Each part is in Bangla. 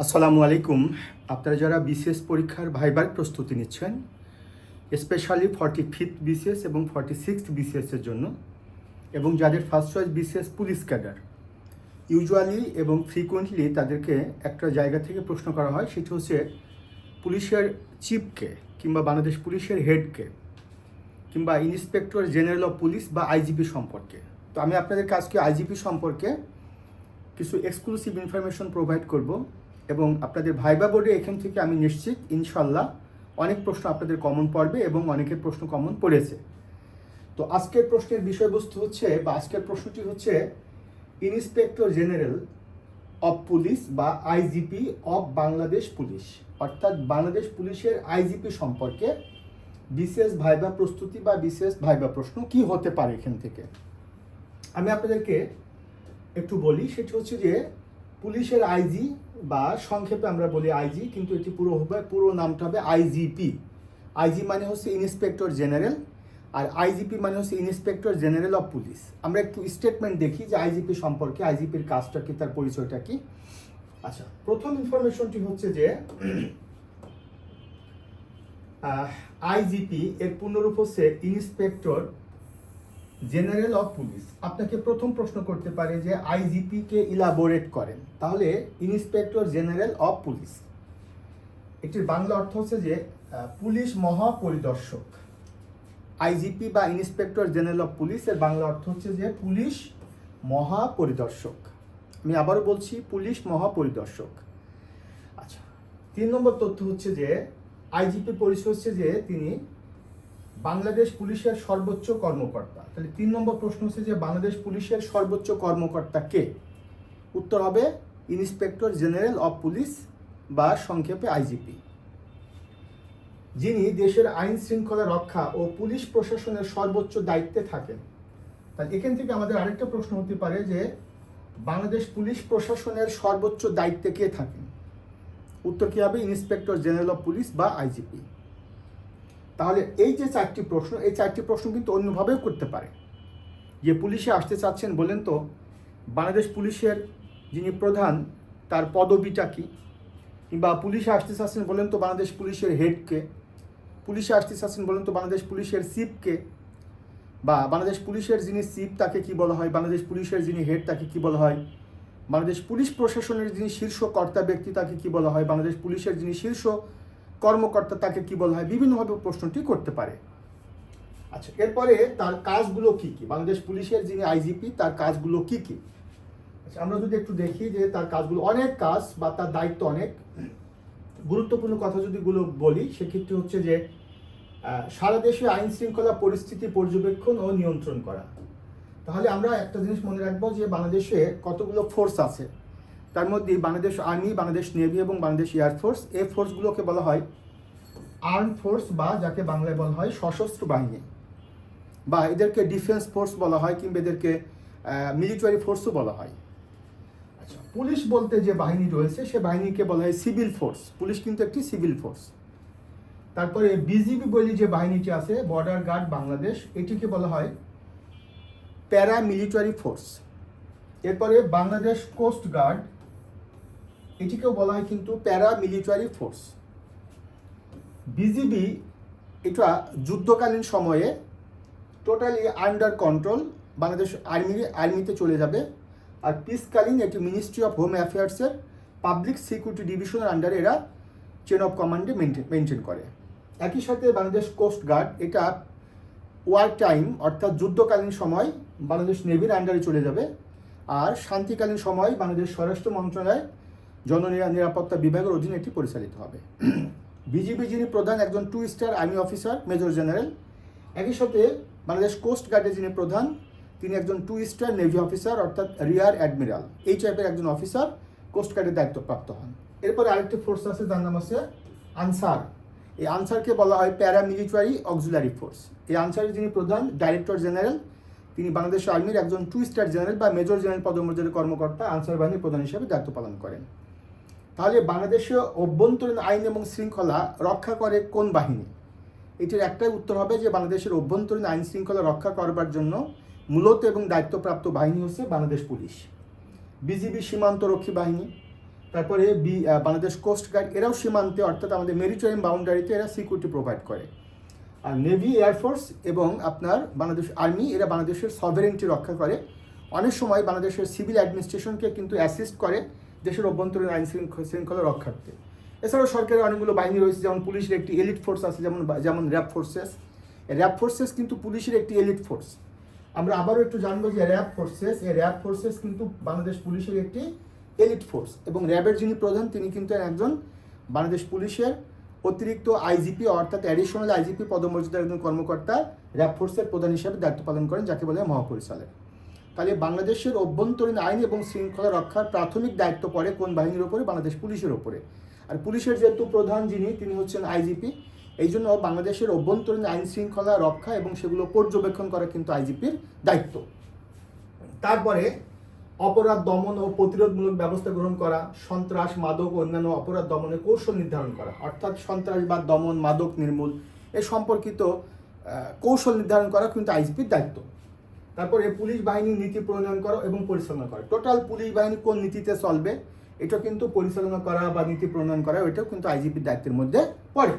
আসসালামু আলাইকুম। আপনারা যারা বিসিএস পরীক্ষার ভাইবার প্রস্তুতি নিচ্ছেন স্পেশালি ফর্টি ফিফথ বিসিএস এবং ফর্টি সিক্সথ বিসিএসের জন্য, এবং যাদের first choice BCS police cadre usually এবং ফ্রিকুয়েন্টলি তাদেরকে একটা জায়গা থেকে প্রশ্ন করা হয়, সেটি হচ্ছে পুলিশের চিফকে কিংবা বাংলাদেশ পুলিশের হেডকে কিংবা ইন্সপেক্টর জেনারেল অফ পুলিশ বা আইজিপি সম্পর্কে। তো আমি আপনাদের কাছকে আইজিপি সম্পর্কে কিছু এক্সক্লুসিভ ইনফরমেশন প্রোভাইড করব। এবং আপনাদের ভাইবা বোর্ডে এখান থেকে আমি নিশ্চিত, ইনশাল্লাহ, অনেক প্রশ্ন আপনাদের কমন পড়বে এবং অনেকের প্রশ্ন কমন পড়েছে। তো আজকের প্রশ্নের বিষয়বস্তু হচ্ছে, বা আজকের প্রশ্নটি হচ্ছে ইন্সপেক্টর জেনারেল অফ পুলিশ বা আইজিপি অফ বাংলাদেশ পুলিশ অর্থাৎ বাংলাদেশ পুলিশের আইজিপি সম্পর্কে বিশেষ ভাইবা প্রস্তুতি বা বিশেষ ভাইবা প্রশ্ন কি হতে পারে এখান থেকে? আমি আপনাদেরকে একটু বলি, সেটি হচ্ছে যে পুলিশের আইজি বা সংক্ষেপে আমরা বলি আইজি কিন্তু এটি পুরো হবে, পুরো নামটা হবে আইজিপি আইজি মানে হচ্ছে ইন্সপেক্টর জেনারেল আর আইজিপি মানে হচ্ছে ইন্সপেক্টর জেনারেল অফ পুলিশ আমরা একটু স্টেটমেন্ট দেখি যে আইজিপি সম্পর্কে আইজিপির কাজটা কি, তার পরিচয়টা কি। আচ্ছা প্রথম ইনফরমেশনটি হচ্ছে যে আইজিপি এর পূর্ণরূপ হচ্ছে ইন্সপেক্টর জেনারেল অফ পুলিশ আপনাকে প্রথম প্রশ্ন করতে পারে যে আইজিপি কে ইলাবোরেট করেন। তাহলে ইন্সপেক্টর জেনারেল অফ পুলিশ এটির বাংলা অর্থ হচ্ছে যে পুলিশ মহাপরিদর্শক। আইজিপি বা ইন্সপেক্টর জেনারেল অফ পুলিশ এর বাংলা অর্থ হচ্ছে যে পুলিশ মহাপরিদর্শক। আমি আবারও বলছি, পুলিশ মহাপরিদর্শক। আচ্ছা তিন নম্বর তথ্য হচ্ছে যে, আইজিপি পরিচয় হচ্ছে যে তিনি বাংলাদেশ পুলিশের সর্বোচ্চ কর্মকর্তা। তাহলে তিন নম্বর প্রশ্ন হচ্ছে যে বাংলাদেশ পুলিশের সর্বোচ্চ কর্মকর্তা কে? উত্তর হবে ইন্সপেক্টর জেনারেল অফ পুলিশ বা সংক্ষেপে আইজিপি। যিনি দেশের আইন শৃঙ্খলা রক্ষা ও পুলিশ প্রশাসনের সর্বোচ্চ দায়িত্বে থাকেন। তাহলে এখান থেকে আমাদের আরেকটা প্রশ্ন হতে পারে যে বাংলাদেশ পুলিশ প্রশাসনের সর্বোচ্চ দায়িত্বে কে থাকেন? উত্তর কি হবে? ইন্সপেক্টর জেনারেল অফ পুলিশ বা আইজিপি। তাহলে এই যে চারটি প্রশ্ন, এই চারটি প্রশ্ন কিন্তু অন্যভাবেও করতে পারে। যে পুলিশে আসতে চাচ্ছেন বলেন তো, বাংলাদেশ পুলিশের যিনি প্রধান, তার পদবিটা কি? কিংবা পুলিশে আসতে চাচ্ছেন বলেন তো বাংলাদেশ পুলিশের হেডকে পুলিশে আসতে চাচ্ছেন বলেন তো বাংলাদেশ পুলিশের চিফকে বা বাংলাদেশ পুলিশের যিনি চিফ, তাকে কি বলা হয়? বাংলাদেশ পুলিশের যিনি হেড, তাকে কি বলা হয়? বাংলাদেশ পুলিশ প্রশাসনের যিনি শীর্ষ কর্তা ব্যক্তি, তাকে কি বলা হয়? বাংলাদেশ পুলিশের যিনি শীর্ষ কর্মকর্তা তাকে কি বলা হয়? বিভিন্নভাবে প্রশ্নটি করতে পারে। আচ্ছা এরপরে তার কাজগুলো কি কি? বাংলাদেশ পুলিশের যিনি আইজিপি, তার কাজগুলো কি কি? আচ্ছা আমরা যদি একটু দেখি যে তার কাজগুলো অনেক কাজ বা তার দায়িত্ব অনেক, গুরুত্বপূর্ণ কথা যদি গুলো বলি, সেক্ষেত্রে হচ্ছে যে সারা দেশে আইন শৃঙ্খলা পরিস্থিতি পর্যবেক্ষণ ও নিয়ন্ত্রণ করা। তাহলে আমরা একটা জিনিস মনে রাখব যে বাংলাদেশে কতগুলো ফোর্স আছে? তার মধ্যে বাংলাদেশ আর্মি, বাংলাদেশ নেভি এবং বাংলাদেশ এয়ারফোর্স এই ফোর্সগুলোকে বলা হয় আর্ম ফোর্স বা যাকে বাংলায় বলা হয় সশস্ত্র বাহিনী বা এদেরকে ডিফেন্স ফোর্স বলা হয় কিংবা এদেরকে মিলিটারি ফোর্সও বলা হয়। আচ্ছা পুলিশ বলতে যে বাহিনী রয়েছে, সে বাহিনীকে বলা হয় সিভিল ফোর্স। পুলিশ কিন্তু একটি সিভিল ফোর্স। তারপরে বিজিবি বলি যে বাহিনীটি আছে, বর্ডার গার্ড বাংলাদেশ, এটিকে বলা হয় প্যারা মিলিটারি ফোর্স। এরপরে বাংলাদেশ কোস্ট গার্ড এটিকেও বলা হয় কিন্তু প্যারা মিলিটারি ফোর্স বিজিবি এটা যুদ্ধকালীন সময়ে totally under control Bangladesh army আর্মিতে চলে যাবে। আর পিসকালীন এটি মিনিস্ট্রি অফ হোম অ্যাফেয়ার্সের পাবলিক সিকিউরিটি ডিভিশনের আন্ডারে এরা চেন অফ কমান্ডে মেনটেন মেনটেন করে। একই সাথে বাংলাদেশ কোস্ট গার্ড এটা ওয়ার টাইম অর্থাৎ যুদ্ধকালীন সময় বাংলাদেশ নেভির আন্ডারে চলে যাবে। আর শান্তিকালীন সময় বাংলাদেশ স্বরাষ্ট্র মন্ত্রণালয় জননিরা- নিরাপত্তা বিভাগের অধীনে এটি পরিচালিত হবে। বিজিবি যিনি প্রধান একজন two star army officer major general একই সাথে বাংলাদেশ কোস্ট গার্ডের যিনি প্রধান, তিনি একজন টু স্টার নেভি অফিসার অর্থাৎ রিয়ার অ্যাডমিরাল এই টাইপের একজন অফিসার কোস্ট গার্ডের দায়িত্বপ্রাপ্ত হন। এরপরে আরেকটি ফোর্স আছে তার নাম আছে আনসার। এই আনসারকে বলা হয় প্যারামিলিটারি অক্সিলারি ফোর্স এই আনসারের যিনি প্রধান ডাইরেক্টর জেনারেল তিনি বাংলাদেশ আর্মির একজন টু স্টার জেনারেল বা মেজর জেনারেল পদমর্যাদার কর্মকর্তা, আনসার বাহিনীর প্রধান হিসেবে দায়িত্ব পালন করেন। তাহলে বাংলাদেশীয় অভ্যন্তরীণ আইন এবং শৃঙ্খলা রক্ষা করে কোন বাহিনী? এটির একটাই উত্তর হবে যে বাংলাদেশের অভ্যন্তরীণ আইন শৃঙ্খলা রক্ষা করবার জন্য মূলত এবং দায়িত্বপ্রাপ্ত বাহিনী হচ্ছে বাংলাদেশ পুলিশ। বিজিবি সীমান্তরক্ষী বাহিনী, তারপরে বি বাংলাদেশ কোস্ট গার্ড, এরাও সীমান্তে, অর্থাৎ আমাদের মেরিটাইম বাউন্ডারিতে এরা সিকিউরিটি প্রোভাইড করে। আর নেভি এয়ারফোর্স এবং আপনার বাংলাদেশ আর্মি, এরা বাংলাদেশের সভারেন্টি রক্ষা করে। অনেক সময় বাংলাদেশের সিভিল অ্যাডমিনিস্ট্রেশনকে কিন্তু অ্যাসিস্ট করে। দেশের অভ্যন্তরীণ আইন শৃঙ্খ- শৃঙ্খলা রক্ষার্থে। এছাড়াও সরকারের অনেকগুলো বাহিনী রয়েছে, যেমন পুলিশের একটি এলিট ফোর্স আছে, যেমন যেমন র্যাব ফোর্সেস র্যাব ফোর্সেস কিন্তু পুলিশের একটি এলিট ফোর্স আমরা আবারও একটু জানব যে র্যাব ফোর্সেস এই র্যাব ফোর্সেস কিন্তু বাংলাদেশ পুলিশের একটি এলিট ফোর্স এবং র্যাবের যিনি প্রধান, তিনি কিন্তু একজন বাংলাদেশ পুলিশের অতিরিক্ত আইজিপি অর্থাৎ অ্যাডিশনাল আইজিপি পদমর্যাদার একজন কর্মকর্তা র্যাব ফোর্সের প্রধান হিসেবে দায়িত্ব পালন করেন, যাকে বলে মহাপরিচালক। তাহলে বাংলাদেশের অভ্যন্তরীণ আইন এবং শৃঙ্খলা রক্ষার প্রাথমিক দায়িত্ব পড়ে কোন বাহিনীর ওপরে? বাংলাদেশ পুলিশের ওপরে। আর পুলিশের যেহেতু প্রধান যিনি, তিনি হচ্ছেন আইজিপি। এই জন্য বাংলাদেশের অভ্যন্তরীণ আইন শৃঙ্খলা রক্ষা এবং সেগুলো পর্যবেক্ষণ করা কিন্তু আইজিপির দায়িত্ব। তারপরে অপরাধ দমন ও প্রতিরোধমূলক ব্যবস্থা গ্রহণ করা, সন্ত্রাস, মাদক অন্যান্য অপরাধ দমনে কৌশল নির্ধারণ করা, অর্থাৎ সন্ত্রাসবাদ দমন, মাদক নির্মূল এ সম্পর্কিত কৌশল নির্ধারণ করা কিন্তু আইজিপির দায়িত্ব। তারপরে পুলিশ বাহিনীর নীতি প্রণয়ন করা এবং পরিচালনা করা। টোটাল পুলিশ বাহিনী কোন নীতিতে চলবে, এটা কিন্তু পরিচালনা করা বা নীতি প্রণয়ন করা, এটাও কিন্তু আইজিপির দায়িত্বের মধ্যে পড়ে।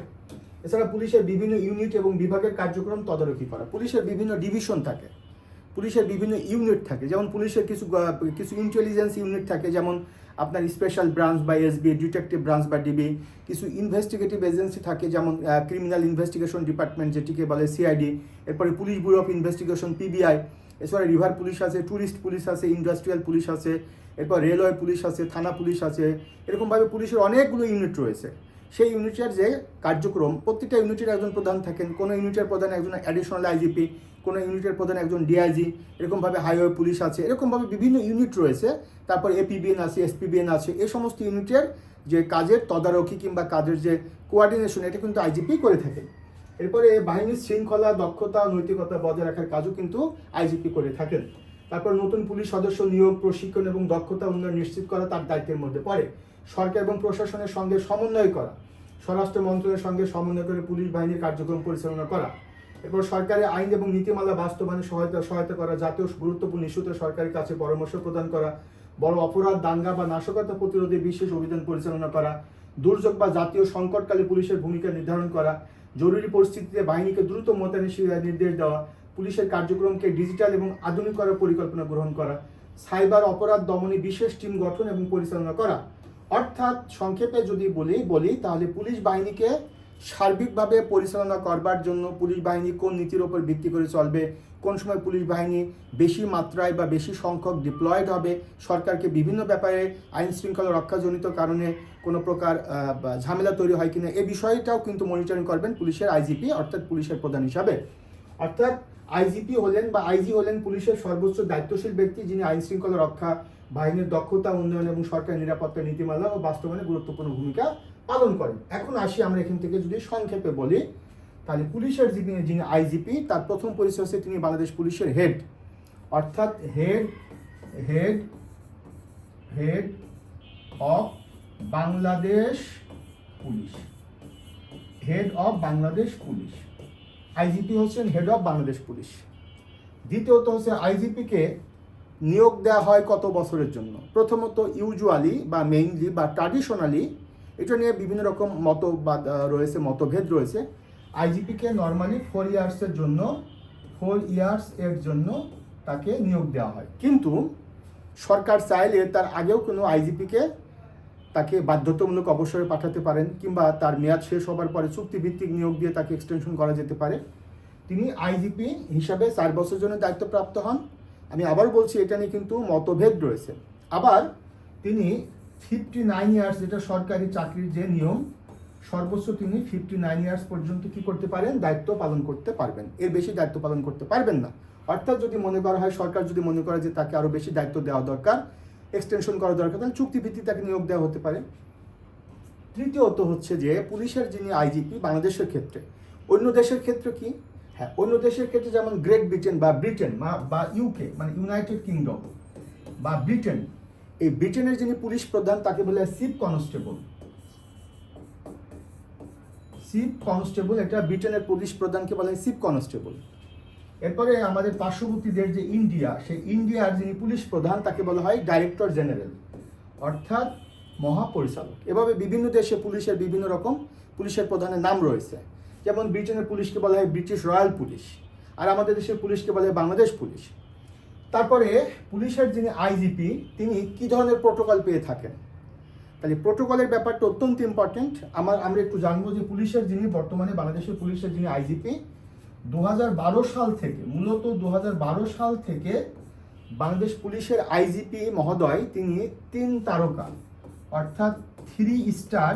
এছাড়া পুলিশের বিভিন্ন ইউনিট এবং বিভাগের কার্যক্রম তদারকি করা। পুলিশের বিভিন্ন ডিভিশন থাকে, পুলিশের বিভিন্ন ইউনিট থাকে, যেমন পুলিশের কিছু কিছু ইন্টেলিজেন্স ইউনিট থাকে, যেমন আপনার স্পেশাল ব্রাঞ্চ বা এসবি ডিটেকটিভ ব্রাঞ্চ বা ডিবি কিছু ইনভেস্টিগেটিভ এজেন্সি থাকে, যেমন ক্রিমিনাল ইনভেস্টিগেশন ডিপার্টমেন্ট যেটিকে বলে সিআইডি এরপরে police bureau of investigation PBI এছাড়া রিভার পুলিশ আছে ট্যুরিস্ট পুলিশ আছে, ইন্ডাস্ট্রিয়াল পুলিশ আছে, এরপর রেলওয়ে পুলিশ আছে, থানা পুলিশ আছে, এরকমভাবে পুলিশের অনেকগুলো ইউনিট রয়েছে। সেই ইউনিটের যে কার্যক্রম, প্রত্যেকটা ইউনিটের একজন প্রধান থাকেন, কোনো ইউনিটের প্রধান একজন অ্যাডিশনাল আইজিপি কোনো ইউনিটের প্রধান একজন ডিআইজি এরকমভাবে হাইওয়ে পুলিশ আছে, এরকমভাবে বিভিন্ন ইউনিট রয়েছে। তারপর এপিবিএন আছে এসপিবিএন আছে এই সমস্ত ইউনিটের যে কাজের তদারকি কিংবা কাজের যে কোয়ার্ডিনেশন এটা কিন্তু আইজিপি করে থাকেন। এরপরে বাহিনীর শৃঙ্খলা, দক্ষতা, নৈতিকতা বজায় রাখার কাজও কিন্তু আইজিপি করে থাকেন। তারপর নতুন পুলিশ সদস্য নিয়োগ, প্রশিক্ষণ এবং দক্ষতা উন্নয়ন নিশ্চিত করা তার দায়িত্বের মধ্যে পড়ে। সরকার এবং প্রশাসনের সঙ্গে সমন্বয় করা, স্বরাষ্ট্র মন্ত্রণালয়ের সঙ্গে সমন্বয় করে পুলিশ বাহিনীর কার্যক্রম পরিচালনা করা। এরপর সরকারের আইন এবং নীতিমালা বাস্তবায়নে সহায়তা সহায়তা করা, জাতীয় গুরুত্বপূর্ণ ইস্যুতে সরকারের কাছে পরামর্শ প্রদান করা, বড় অপরাধ, দাঙ্গা বা নাশকতা প্রতিরোধে বিশেষ অভিযান পরিচালনা করা, দুর্যোগ বা জাতীয় সংকটকালে পুলিশের ভূমিকা নির্ধারণ করা জরুরি পরিস্থিতিতে বাহিনীকে দ্রুত মোতায়েনের নির্দেশ দেওয়া, পুলিশের কার্যক্রমকে ডিজিটাল এবং আধুনিক করার পরিকল্পনা গ্রহণ করা, সাইবার অপরাধ দমনে বিশেষ টিম গঠন এবং পরিচালনা করা। অর্থাৎ সংক্ষেপে যদি বলি বলি, তাহলে পুলিশ বাহিনীকে সার্বিকভাবে পরিচালনা করবার জন্য পুলিশ বাহিনী কোন নীতির ওপর ভিত্তি করে চলবে কোন সময় পুলিশ বাহিনী বেশি মাত্রায় বা বেশি সংখ্যক ডিপ্লয়েড হবে, সরকারকে বিভিন্ন ব্যাপারে আইন শৃঙ্খলা রক্ষাজনিত কারণে কোনো প্রকার ঝামেলা তৈরি হয় কিনা এই বিষয়টাও কিন্তু মনিটরিং করবেন পুলিশের আইজিপি অর্থাৎ পুলিশের প্রধান হিসাবে। অর্থাৎ আইজিপি হলেন বা আইজি হলেন পুলিশের সর্বোচ্চ দায়িত্বশীল ব্যক্তি, যিনি আইন শৃঙ্খলা রক্ষা বাহিনীর দক্ষতা, উন্নয়ন এবং সরকারি নিরাপত্তা নীতিমালা ও বাস্তবায়নে গুরুত্বপূর্ণ ভূমিকা পালন করেন। এখন আসি আমরা এখান থেকে যদি সংক্ষেপে বলি তাহলে পুলিশের যিনি যিনি আইজিপি, তার প্রথম পরিচয় হচ্ছে তিনি বাংলাদেশ পুলিশের হেড। অর্থাৎ head head head of Bangladesh police. Head of Bangladesh police. IGP হচ্ছেন হেড অফ বাংলাদেশ পুলিশ। দ্বিতীয়ত হচ্ছে আইজিপিকে নিয়োগ দেওয়া হয় কত বছরের জন্য? প্রথমত ইউজুয়ালি বা মেইনলি বা ট্র্যাডিশনালি এটা নিয়ে বিভিন্ন রকম মতবাদ রয়েছে, মতভেদ রয়েছে। আইজিপিকে নর্মালি ফোর ইয়ার্সের জন্য ফোর ইয়ার্স এর জন্য তাকে নিয়োগ দেওয়া হয়। কিন্তু সরকার চাইলে তার আগেও কোনো আইজিপিকে তাকে বাধ্যতামূলক অবসরে পাঠাতে পারেন কিংবা তার মেয়াদ শেষ হবার পরে চুক্তিভিত্তিক নিয়োগ দিয়ে তাকে এক্সটেনশন করা যেতে পারে। তিনি আইজিপি হিসাবে চার বছরের জন্য দায়িত্বপ্রাপ্ত হন। আমি আবার বলছি, এটা নিয়ে কিন্তু মতভেদ রয়েছে। আবার তিনি ফিফটি নাইন ইয়ার্স যেটা সরকারি চাকরির যে নিয়ম সর্বোচ্চ তিনি ফিফটি নাইন ইয়ার্স পর্যন্ত কি করতে পারেন? দায়িত্ব পালন করতে পারবেন। এর বেশি দায়িত্ব পালন করতে পারবেন না। অর্থাৎ যদি মনে করা হয়, সরকার যদি মনে করে যে তাকে আরও বেশি দায়িত্ব দেওয়া দরকার এক্সটেনশন করা দরকার, তাহলে চুক্তিভিত্তিক তাকে নিয়োগ দেওয়া হতে পারে। তৃতীয়ত হচ্ছে যে, পুলিশের যিনি আইজিপি বাংলাদেশের ক্ষেত্রে। অন্য দেশের ক্ষেত্রে কি? হ্যাঁ অন্য দেশের ক্ষেত্রে যেমন গ্রেট ব্রিটেন বা ব্রিটেন বা- ইউকে মানে ইউনাইটেড কিংডম বা ব্রিটেন এই ব্রিটেনের যিনি পুলিশ প্রধান, তাকে বলে চিফ কনস্টেবল চিফ কনস্টেবল এটা ব্রিটেনের পুলিশ প্রধানকে বলা হয় চিফ কনস্টেবল। এরপরে আমাদের পার্শ্ববর্তী দেশ যে ইন্ডিয়া, সেই ইন্ডিয়ার যিনি পুলিশ প্রধান, তাকে বলা হয় ডাইরেক্টর জেনারেল, অর্থাৎ মহাপরিচালক। এভাবে বিভিন্ন দেশে পুলিশের বিভিন্ন রকম পুলিশের প্রধানের নাম রয়েছে। যেমন ব্রিটেনের পুলিশকে বলা হয় ব্রিটিশ রয়্যাল পুলিশ, আর আমাদের দেশের পুলিশকে বলা হয় বাংলাদেশ পুলিশ। তারপরে পুলিশের যিনি আইজিপি, তিনি কি ধরনের প্রোটোকল পেয়ে থাকেন? তাহলে প্রোটোকলের ব্যাপারটা অত্যন্ত ইম্পর্টেন্ট আমার, আমরা একটু জানব যে পুলিশের যিনি, বর্তমানে বাংলাদেশের পুলিশের যিনি আইজিপি দু হাজার বারো সাল থেকে, মূলত দু হাজার বারো সাল থেকে বাংলাদেশ পুলিশের আইজিপি মহোদয়, তিনি তিন তারকা, অর্থাৎ থ্রি স্টার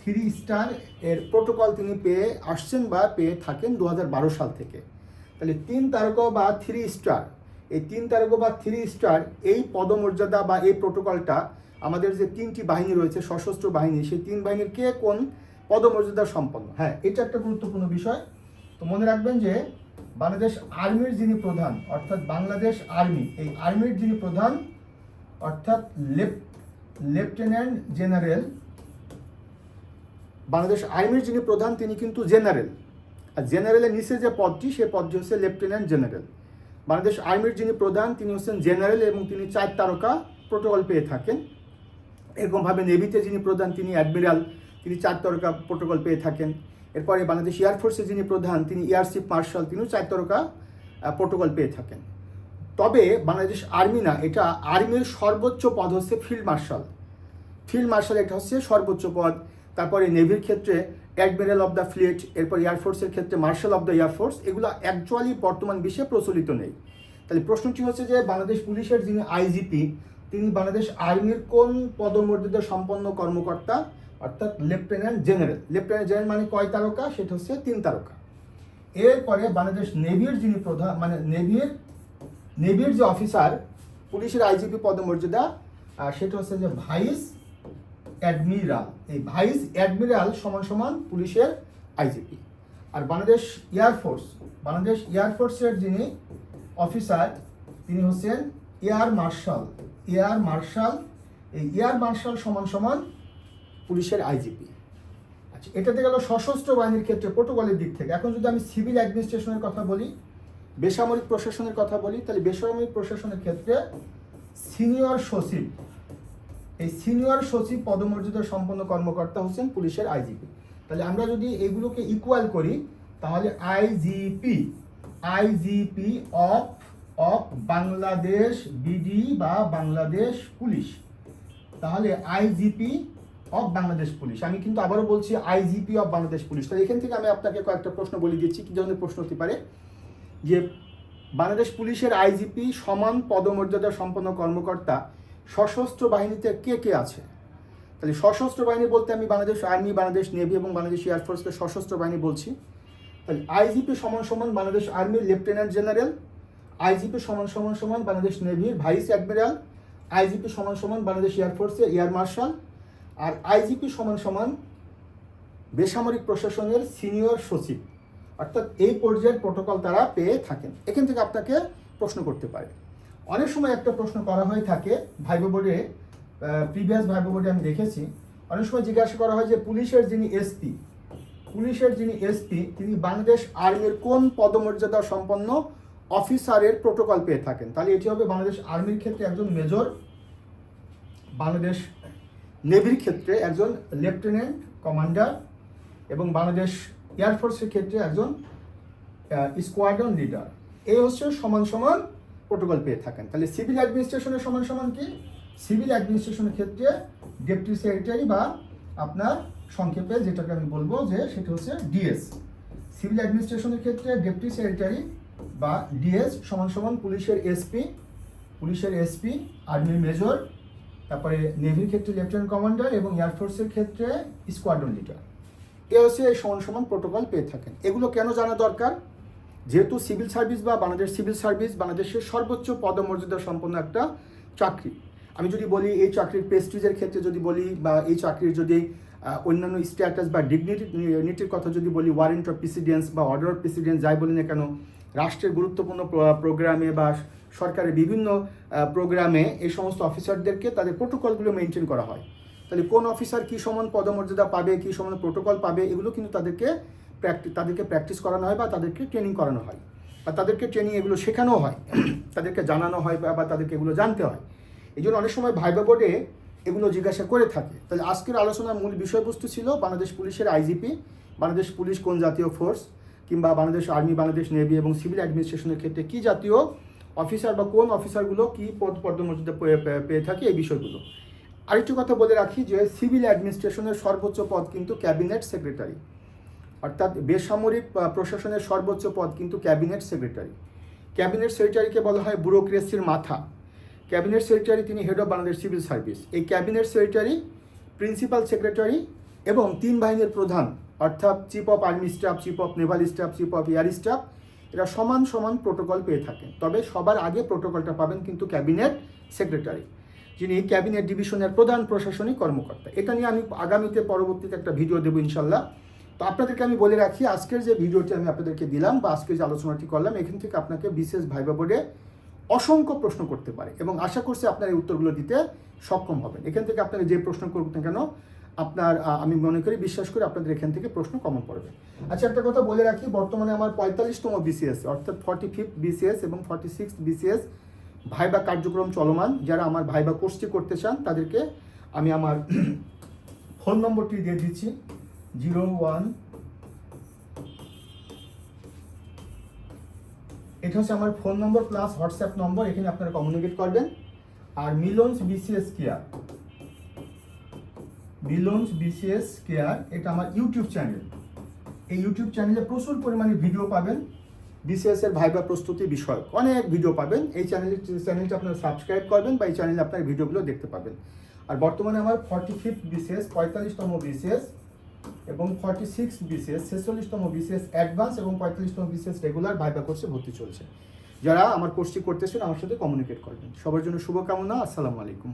থ্রি স্টার এর প্রোটোকল তিনি পেয়ে আসছেন বা পেয়ে থাকেন দু হাজার বারো সাল থেকে। তাহলে তিন তারকা বা থ্রি স্টার এই তিন তারকা বা থ্রি স্টার এই পদমর্যাদা বা এই প্রোটোকলটা আমাদের যে তিনটি বাহিনী রয়েছে, সশস্ত্র বাহিনী, সেই তিন বাহিনীর কে কোন পদমর্যাদা সম্পন্ন? হ্যাঁ এটা একটা গুরুত্বপূর্ণ বিষয়। তো মনে রাখবেন যে বাংলাদেশ আর্মির যিনি প্রধান, অর্থাৎ বাংলাদেশ আর্মি, এই আর্মির যিনি প্রধান, অর্থাৎ লেফ লেফটেন্যান্ট জেনারেল, বাংলাদেশ আর্মির যিনি প্রধান, তিনি কিন্তু জেনারেল। আর জেনারেলের নিচে যে পদটি সেই পদটি হচ্ছে লেফটেন্যান্ট জেনারেল। বাংলাদেশ আর্মির যিনি প্রধান, তিনি হচ্ছেন জেনারেল এবং তিনি চার তারকা প্রোটোকল পেয়ে থাকেন। এরকমভাবে নেভিতে যিনি প্রধান, তিনি অ্যাডমিরাল তিনি চার তরকা প্রোটোকল পেয়ে থাকেন। এরপরে বাংলাদেশ এয়ারফোর্সে যিনি প্রধান, তিনি এয়ারশিপ মার্শাল তিনিও চার তারকা প্রোটোকল পেয়ে থাকেন। তবে বাংলাদেশ আর্মি না, এটা আর্মির সর্বোচ্চ পদ হচ্ছে ফিল্ড মার্শাল ফিল্ড মার্শাল এটা হচ্ছে সর্বোচ্চ পদ। তারপরে নেভির ক্ষেত্রে অ্যাডমিরাল অফ দ্য ফ্লিট এরপর এয়ারফোর্সের ক্ষেত্রে marshal of the air force এগুলো অ্যাকচুয়ালি বর্তমান বিশ্বে প্রচলিত নেই। তাহলে প্রশ্নটি হচ্ছে যে, বাংলাদেশ পুলিশের যিনি আইজিপি তিনি বাংলাদেশ আর্মির কোন পদমর্যাদা সম্পন্ন কর্মকর্তা, অর্থাৎ লেফটেন্যান্ট জেনারেল। লেফটেন্যান্ট জেনারেল মানে কয় তারকা? সেটা হচ্ছে তিন তারকা। এরপরে বাংলাদেশ নেভির যিনি প্রধান মানে নেভির নেভির যে অফিসার, পুলিশের আইজিপি পদমর্যাদা সেটা হচ্ছে যে ভাইস অ্যাডমিরাল। এই ভাইস অ্যাডমিরাল সমান সমান পুলিশের আইজিপি। আর বাংলাদেশ এয়ারফোর্স বাংলাদেশ এয়ারফোর্সের যিনি অফিসার, তিনি হচ্ছেন এয়ার মার্শাল এয়ার মার্শাল, এই এয়ার মার্শাল সমান সমান পুলিশের আইজিপি। আচ্ছা এটাতে গেল সশস্ত্র বাহিনীর ক্ষেত্রে প্রোটোকলের দিক থেকে। এখন যদি আমি সিভিল অ্যাডমিনিস্ট্রেশনের কথা বলি, বেসামরিক প্রশাসনের কথা বলি, তাহলে বেসামরিক প্রশাসনের ক্ষেত্রে সিনিয়র সচিব, এই সিনিয়র সচিব পদমর্যাদা সম্পন্ন কর্মকর্তা হচ্ছেন পুলিশের আইজিপি। তাহলে আমরা যদি এগুলোকে ইকুয়াল করি, তাহলে IGP IGP of of Bangladesh BD বা বাংলাদেশ পুলিশ। তাহলে আইজিপি অফ বাংলাদেশ পুলিশ। আমি কিন্তু আবারও বলছি আইজিপি অফ বাংলাদেশ পুলিশ। তাহলে এখান থেকে আমি আপনাকে কয়েকটা প্রশ্ন বলে দিচ্ছি, কী ধরনের প্রশ্ন হতে পারে? যে বাংলাদেশ পুলিশের আইজিপি সমান পদমর্যাদা সম্পন্ন কর্মকর্তা সশস্ত্র বাহিনীতে কে কে আছে? তাহলে সশস্ত্র বাহিনী বলতে আমি বাংলাদেশ আর্মি, বাংলাদেশ নেভি এবং বাংলাদেশ এয়ারফোর্সকে সশস্ত্র বাহিনী বলছি। তাহলে আইজিপি সমান সমান বাংলাদেশ আর্মির লেফটেন্যান্ট জেনারেল আইজিপি সমান সমান সমান বাংলাদেশ নেভির ভাইস অ্যাডমিরাল, আইজিপি সমান সমান বাংলাদেশ এয়ারফোর্সের এয়ার মার্শাল, আর আইজিপি সমান সমান বেসামরিক প্রশাসনের সিনিয়র সচিব। অর্থাৎ এই পর্যায়ের প্রোটোকল তারা পেয়ে থাকেন। এখান থেকে আপনাকে প্রশ্ন করতে পারে। অনেক সময় একটা প্রশ্ন করা হয়ে থাকে, ভাইবো বোর্ডে প্রিভিয়াস ভাইবো বোর্ডে আমি দেখেছি, অনেক সময় জিজ্ঞাসা করা হয় যে পুলিশের যিনি এসপি, পুলিশের যিনি এসপি, তিনি বাংলাদেশ আর্মির কোন পদমর্যাদা সম্পন্ন অফিসারের প্রোটোকল পেয়ে থাকেন। তাহলে এটি হবে বাংলাদেশ আর্মির ক্ষেত্রে একজন মেজর, বাংলাদেশ নেভির ক্ষেত্রে একজন লেফটেন্যান্ট কমান্ডার এবং বাংলাদেশ এয়ারফোর্সের ক্ষেত্রে একজন স্কোয়াড্রন লিডার। এই হচ্ছে সমান সমান প্রোটোকল পেয়ে থাকেন। তাহলে সিভিল অ্যাডমিনিস্ট্রেশনের সমান সমান কি? সিভিল অ্যাডমিনিস্ট্রেশনের ক্ষেত্রে ডেপুটি সেক্রেটারি বা আপনার সংক্ষেপে যেটাকে আমি বলব যে সেটা হচ্ছে ডিএস। সিভিল অ্যাডমিনিস্ট্রেশনের ক্ষেত্রে ডেপুটি সেক্রেটারি বা ডিএস সমান সমান পুলিশের এসপি পুলিশের এসপি, আর্মি মেজর, তারপরে নেভির ক্ষেত্রে লেফটেন্যান্ট কমান্ডার এবং এয়ারফোর্সের ক্ষেত্রে স্কোয়াড্রন লিডার। এ হচ্ছে এই সমান সমান প্রোটোকল পেয়ে থাকেন। এগুলো কেন জানা দরকার? যেহেতু সিভিল সার্ভিস বা বাংলাদেশ সিভিল সার্ভিস, বাংলাদেশের সর্বোচ্চ পদমর্যাদা সম্পন্ন একটা চাকরি। আমি যদি বলি এই চাকরির প্রেস্টিজের ক্ষেত্রে যদি বলি বা এই চাকরির যদি অন্যান্য স্ট্যাটাস বা ডিগনিটি নীতির কথা যদি বলি ওয়ারেন্ট অফ প্রেসিডেন্স বা অর্ডার অফ প্রেসিডেন্স যাই বলি না কেন রাষ্ট্রের গুরুত্বপূর্ণ প্রোগ্রামে বা সরকারের বিভিন্ন প্রোগ্রামে এই সমস্ত অফিসারদেরকে তাদের প্রোটোকলগুলো মেনটেন করা হয়। তাহলে কোন অফিসার কী সমান পদমর্যাদা পাবে, কী সমান প্রোটোকল পাবে, এগুলো কিন্তু তাদেরকে প্র্যাকটি তাদেরকে প্র্যাকটিস করানো হয় বা তাদেরকে ট্রেনিং করানো হয়। বা তাদেরকে ট্রেনিং এগুলো শেখানো হয়, তাদেরকে জানানো হয় বা তাদেরকে এগুলো জানতে হয়। এই জন্য অনেক সময় ভাইবা বোর্ডে এগুলো জিজ্ঞাসা করে থাকে। তাহলে আজকের আলোচনার মূল বিষয়বস্তু ছিল বাংলাদেশ পুলিশের আইজিপি, বাংলাদেশ পুলিশ কোন জাতীয় ফোর্স কিংবা বাংলাদেশ আর্মি, বাংলাদেশ নেভি এবং সিভিল অ্যাডমিনিস্ট্রেশনের ক্ষেত্রে কি জাতীয় অফিসার বা কোন অফিসারগুলো কি পদ পদমর্যাদা পেয়ে- থাকে এই বিষয়গুলো? আরেকটি কথা বলে রাখি যে সিভিল অ্যাডমিনিস্ট্রেশনের সর্বোচ্চ পদ কিন্তু ক্যাবিনেট সেক্রেটারি। অর্থাৎ বেসামরিক প্রশাসনের সর্বোচ্চ পদ কিন্তু ক্যাবিনেট সেক্রেটারি। ক্যাবিনেট সেক্রেটারিকে বলা হয় ব্যুরোক্রেসির মাথা। ক্যাবিনেট সেক্রেটারি তিনি head of Bangladesh civil service এই ক্যাবিনেট সেক্রেটারি প্রিন্সিপাল সেক্রেটারি এবং তিন বাহিনীর প্রধান। অর্থাৎ chief of army staff chief of naval staff chief of air staff এরা সমান সমান প্রোটোকল পেয়ে থাকেন। তবে সবার আগে প্রোটোকলটা পাবেন কিন্তু ক্যাবিনেট সেক্রেটারি যিনি ক্যাবিনেট ডিভিশনের প্রধান প্রশাসনিক কর্মকর্তা। এটা নিয়ে আমি আগামীতে পরবর্তীতে একটা ভিডিও দেবো ইনশাল্লাহ তো আপনাদেরকে আমি বলে রাখি, আজকের যে ভিডিওটি আমি আপনাদেরকে দিলাম বা আজকে যে আলোচনাটি করলাম, এখান থেকে আপনাকে বিশেষ ভাইবা বোর্ডে অসংখ্য প্রশ্ন করতে পারে এবং আশা করছি আপনার এই উত্তরগুলো দিতে সক্ষম হবেন। এখান থেকে আপনারা যে প্রশ্ন করবেন কেন আপনার আমি মনে করি বিশ্বাস করি আপনাদের এখান থেকে প্রশ্ন কমন পড়বে। আচ্ছা একটা কথা বলে রাখি, বর্তমানে আমার পঁয়তাল্লিশতম বিসিএস অর্থাৎ ফর্টি ফিফথ বিসিএস এবং ফর্টি সিক্স বিসিএস ভাইবা কার্যক্রম চলমান। যারা আমার ভাইবা কোর্সটি করতে চান, তাদেরকে আমি আমার ফোন নম্বরটি দিয়ে দিচ্ছি, জিরো ওয়ান। এটা হচ্ছে আমার phone number plus WhatsApp number, এখানে আপনারা কমিউনিকেট করবেন। আর Milon's BCS care Milon's BCS care এটা আমার ইউটিউব চ্যানেল এই ইউটিউব চ্যানেলে প্রচুর পরিমাণে ভিডিও পাবেন। বিসিএস এর ভাইবা প্রস্তুতি বিষয়ক অনেক ভিডিও পাবেন। এই চ্যানেলে চ্যানেলটা আপনারা সাবস্ক্রাইব করবেন বা এই চ্যানেলে আপনার ভিডিওগুলো দেখতে পাবেন। আর বর্তমানে আমার ফর্টি ফিফথ বিসিএস পঁয়তাল্লিশতম বিসিএস এবং ফর্টি সিক্স বিসিএস ছেচল্লিশতম বিসিএস অ্যাডভান্স এবং পঁয়তাল্লিশতম বিসিএস রেগুলার ভাইবা কোর্সে ভর্তি চলছে। যারা আমার কোর্সটি করতেছেন, আমার সাথে কমিউনিকেট করবেন। সবার জন্য শুভকামনা। আসসালামু আলাইকুম।